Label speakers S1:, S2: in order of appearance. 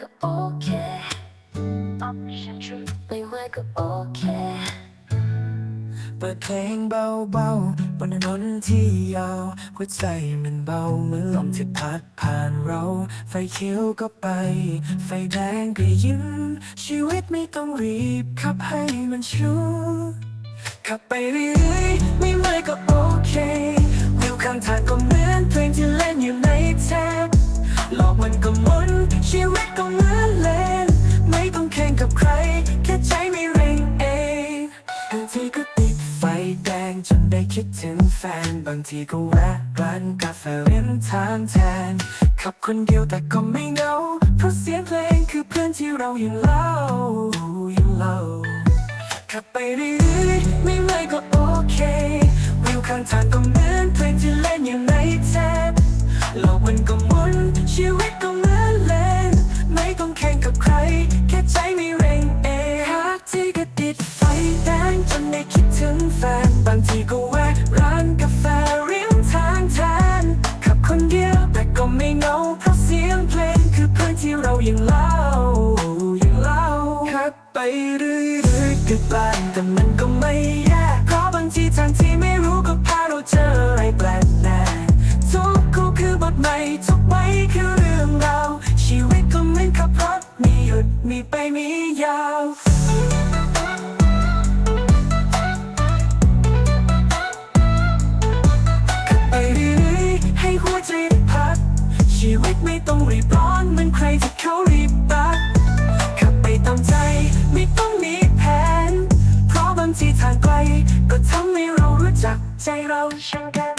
S1: ก็โอเคไม่ไหวก็โอเค
S2: เปิดเพลงเบาๆบนถนนที่ยาว หัวใจมันเบาเหมือนลมที่พัดผ่านเรา ไฟเขียวก็ไป ไฟแดงก็ยิ้มชีวิตไม่ต้องรีบ ขับให้มันชูขับไปเรื่อยๆไม่เมื่อยก็โอเควิวข้างทางก็ ได้คิดถึงแฟน บางทีก็แวะร้านกาแฟเรียนทางแทน ขับคนเดียวแต่ก็ไม่เหงา เพราะเสียงเพลงคือเพื่อนที่เรายังเล่ายังเล่าขับไปเรื่อยๆไม่เมื่อยก็โอเควิวข้างทางก็เหมือนเพลงที่เล่นอยู่ในแท็บโลกมันก็หมุนชีวิตก็เหมือนเล่น ไม่ต้องแข่งกับใคร แค่ใจไม่เร่งเองหากที่ก็ติดไฟแดงจนได้ ถึงแฟน บางทีก็แวะร้านกาแฟริมทางแทนขับคนเดียวแต่ก็ไม่เหงาเพราะเสียงเพลงคือเพื่อนที่เรายังเล่ายังเล่าขับไปเรื่อยๆก็ไกลแต่มันก็ไม่แย่เพราะบางทีทางที่ไม่รู้ก็พาเราเจออะไรแปลกแน่ทุกคู่คือบทใหม่ทุกไว้คือเรื่องราวชีวิตก็เหมือนขับรถมีหยุดมีไปมียาว ชีวิตไม่ต้องรีบร้อนเหมือนใครที่เขารีบตัดขับไปตามใจไม่ต้องมีแผน เพราะบางทีทางไกล ก็ทำให้เรารู้จักใจเราช่